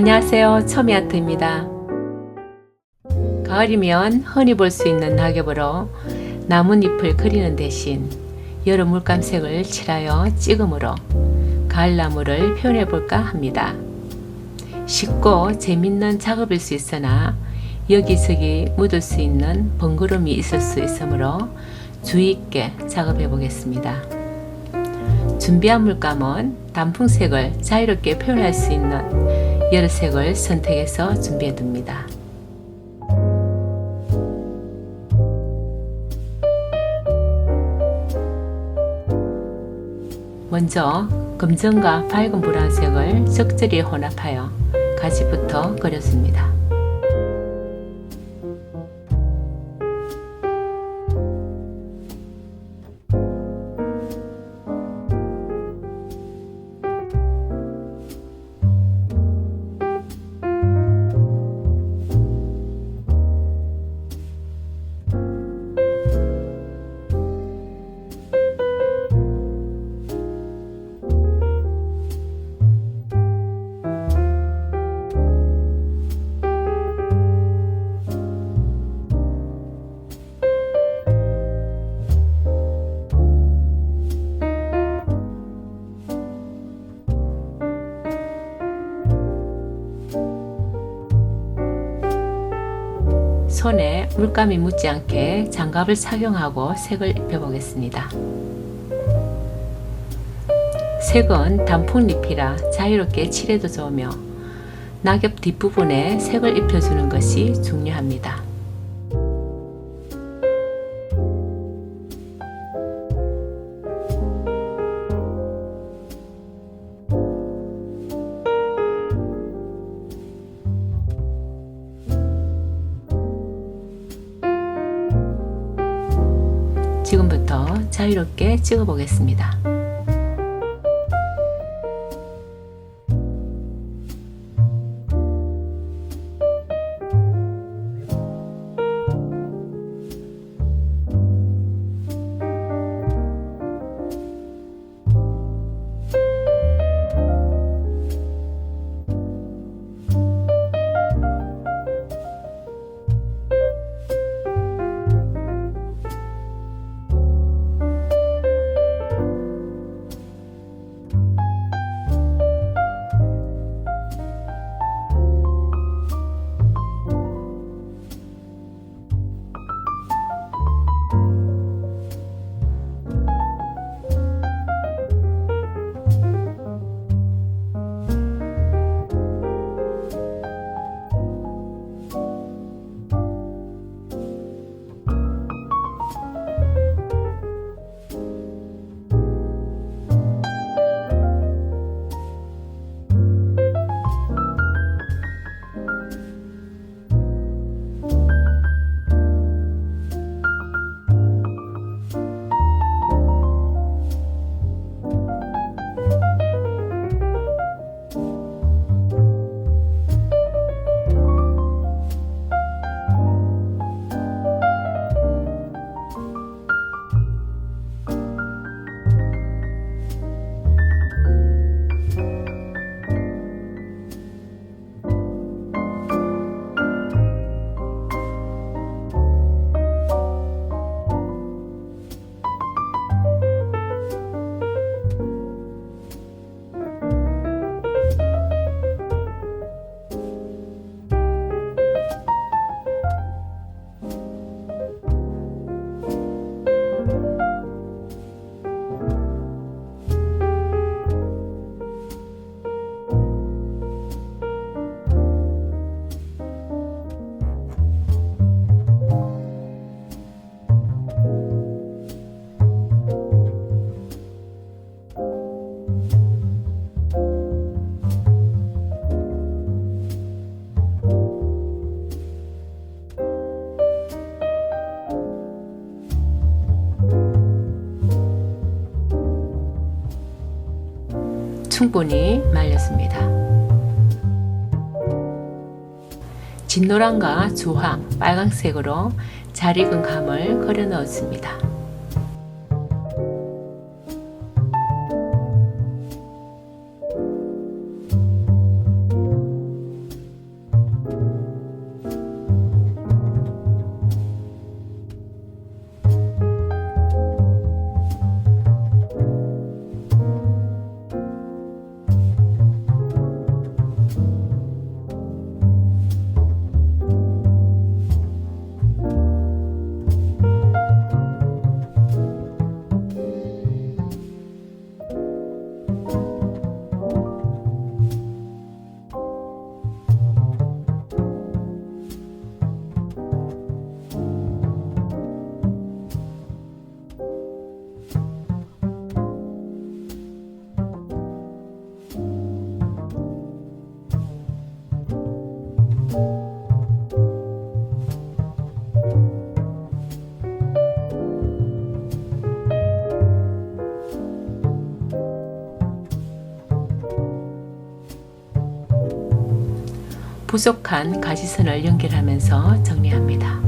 안녕하세요. 처미아트입니다. 가을이면 흔히 볼 수 있는 낙엽으로 나뭇잎을 그리는 대신 여러 물감색을 칠하여 찍음으로 가을나무를 표현해 볼까 합니다. 쉽고 재밌는 작업일 수 있으나 여기저기 묻을 수 있는 번거로움이 있을 수 있으므로 주의 있게 작업해 보겠습니다. 준비한 물감은 단풍색을 자유롭게 표현할 수 있는 여러 색을 선택해서 준비해 둡니다. 먼저 금정과 밝은 보라색을 적절히 혼합하여 가지부터 그렸습니다. 손에 물감이 묻지 않게 장갑을 착용하고 색을 입혀보겠습니다. 색은 단풍잎이라 자유롭게 칠해도 좋으며 낙엽 뒷부분에 색을 입혀주는 것이 중요합니다. 지금부터 자유롭게 찍어 보겠습니다. 충분히 말렸습니다. 진노란과 주황, 빨강색으로 잘 익은 감을 그려 넣었습니다. you 부족한 가지선을 연결하면서 정리합니다.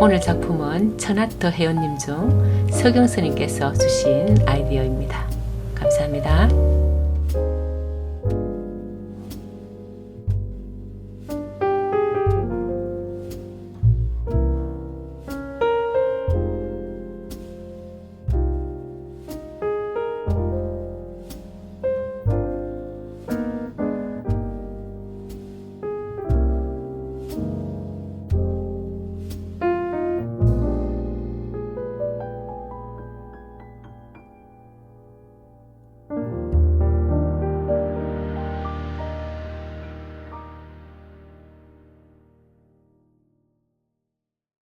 오늘 작품은 천하터 회원님 중 서경스님께서 주신 아이디어입니다. 감사합니다.